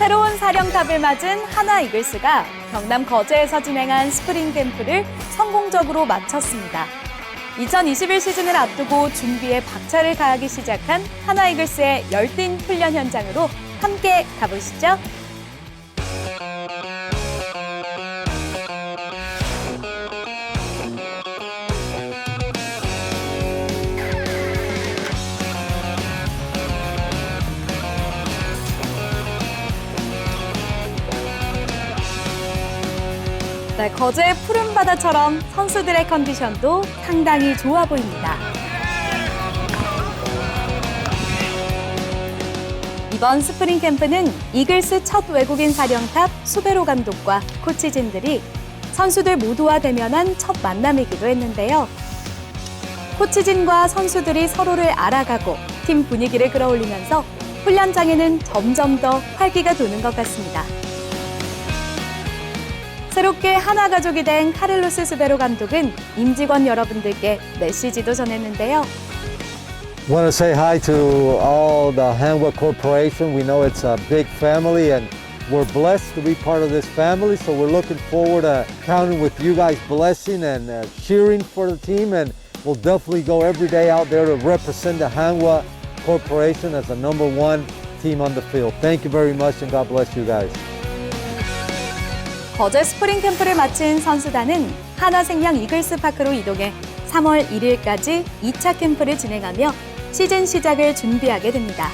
새로운 사령탑을 맞은 하나 이글스가 경남 거제에서 진행한 스프링 캠프를 성공적으로 마쳤습니다. 2021 시즌을 앞두고 준비에 박차를 가하기 시작한 하나 이글스의 열띤 훈련 현장으로 함께 가보시죠. 네, 거제의 푸른 바다처럼 선수들의 컨디션도 상당히 좋아 보입니다. 이번 스프링 캠프는 이글스 첫 외국인 사령탑 수베로 감독과 코치진들이 선수들 모두와 대면한 첫 만남이기도 했는데요. 코치진과 선수들이 서로를 알아가고 팀 분위기를 끌어올리면서 훈련장에는 점점 더 활기가 도는 것 같습니다. 새롭게 하나 가족이 된 카를로스 수베로 감독은 임직원 여러분들께 메시지도 전했는데요. Want to say hi to all the Hanwha Corporation. We know it's a big family and we're blessed to be part of this family. So we're looking forward to counting with you guys' blessing and uh, cheering for the team. And we'll definitely go every day out there to represent the Hanwha Corporation as the number one team on the field. Thank you very much and God bless you guys. 거제 스프링 캠프를 마친 선수단은 하나생명 이글스 파크로 이동해 3월 1일까지 2차 캠프를 진행하며 시즌 시작을 준비하게 됩니다.